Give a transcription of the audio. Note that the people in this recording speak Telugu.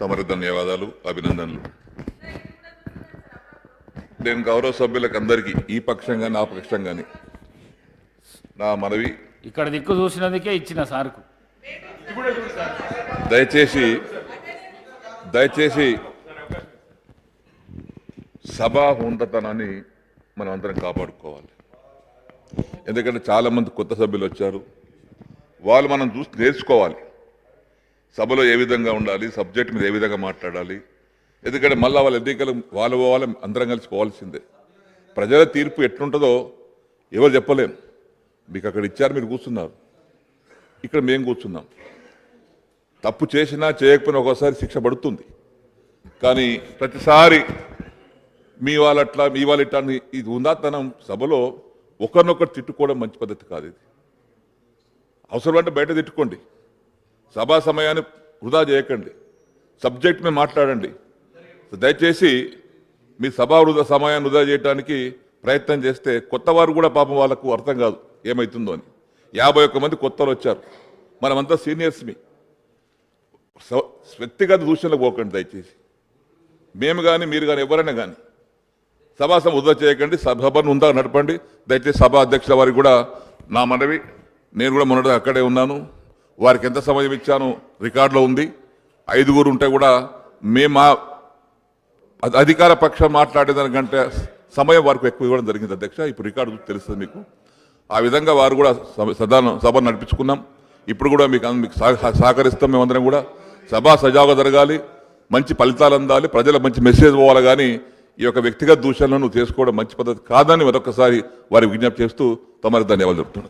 తమరి ధన్యవాదాలు అభినందనలు. నేను గౌరవ సభ్యులకు అందరికీ ఈ పక్షం కానీ ఆ పక్షం కానీ నా మనవి. ఇక్కడ దిక్కు చూసినందుకే ఇచ్చిన సార్కు. దయచేసి దయచేసి సభా హుందతనాన్ని మనం అందరం కాపాడుకోవాలి. ఎందుకంటే చాలామంది కొత్త సభ్యులు వచ్చారు. వాళ్ళు మనం చూసి నేర్చుకోవాలి. సభలో ఏ విధంగా ఉండాలి సబ్జెక్ట్ మీద ఏ విధంగా మాట్లాడాలి? ఎందుకంటే మళ్ళీ వాళ్ళ ఎన్నికలు వాళ్ళు పోవాలి అందరం కలిసి పోవాల్సిందే. ప్రజల తీర్పు ఎట్లుంటుందో ఎవరు చెప్పలేం. మీకు అక్కడ ఇచ్చారు మీరు కూర్చున్నారు. ఇక్కడ మేము కూర్చున్నాం. తప్పు చేసినా చేయకపోయినా ఒక్కోసారి శిక్ష పడుతుంది. కానీ ప్రతిసారి మీ వాళ్ళట్లా మీ వాళ్ళ ఇట్లా అని ఇది ఉందాతనం సభలో ఒకరినొకరు తిట్టుకోవడం మంచి పద్ధతి కాదు ఇది. అవసరం అంటే బయట తిట్టుకోండి. సభా సమయాన్ని వృధా చేయకండి. సబ్జెక్ట్ మీద మాట్లాడండి. దయచేసి మీ సభా వృధా సమయాన్ని వృధా చేయడానికి ప్రయత్నం చేస్తే కొత్త వారు కూడా పాపం వాళ్ళకు అర్థం కాదు ఏమవుతుందో అని. యాభై ఒక్క మంది కొత్తలు వచ్చారు. మనమంతా సీనియర్స్ మీ. వ్యక్తిగత దూషణలకు పోకండి దయచేసి. మేము కానీ మీరు కానీ ఎవరైనా కానీ సభాసం వృధా చేయకండి. సభను ఉందా నడపండి. దయచేసి సభ అధ్యక్షుల వారికి కూడా నా మనవి. నేను కూడా మొన్నటి అక్కడే ఉన్నాను. వారికి ఎంత సమయం ఇచ్చాను రికార్డులో ఉంది. ఐదుగురు ఉంటే కూడా మేము మా అధికార పక్షం మాట్లాడేదానికంటే సమయం వారికి ఎక్కువ ఇవ్వడం జరిగింది అధ్యక్ష. ఇప్పుడు రికార్డు తెలుస్తుంది మీకు. ఆ విధంగా వారు కూడా సభ- సభ నడిపించుకున్నాం. ఇప్పుడు కూడా మీకు మీకు సహకరిస్తాం మేమందరం కూడా. సభ సజావుగా జరగాలి. మంచి ఫలితాలు అందాలి. ప్రజలకు మంచి మెసేజ్ పోవాలి కానీ ఈ యొక్క వ్యక్తిగత దూషణలను చేసుకోవడం మంచి పద్ధతి కాదని మరొకసారి వారి విజ్ఞప్తి చేస్తూ తమరి ధన్యవాదాలు చెప్తున్నాను.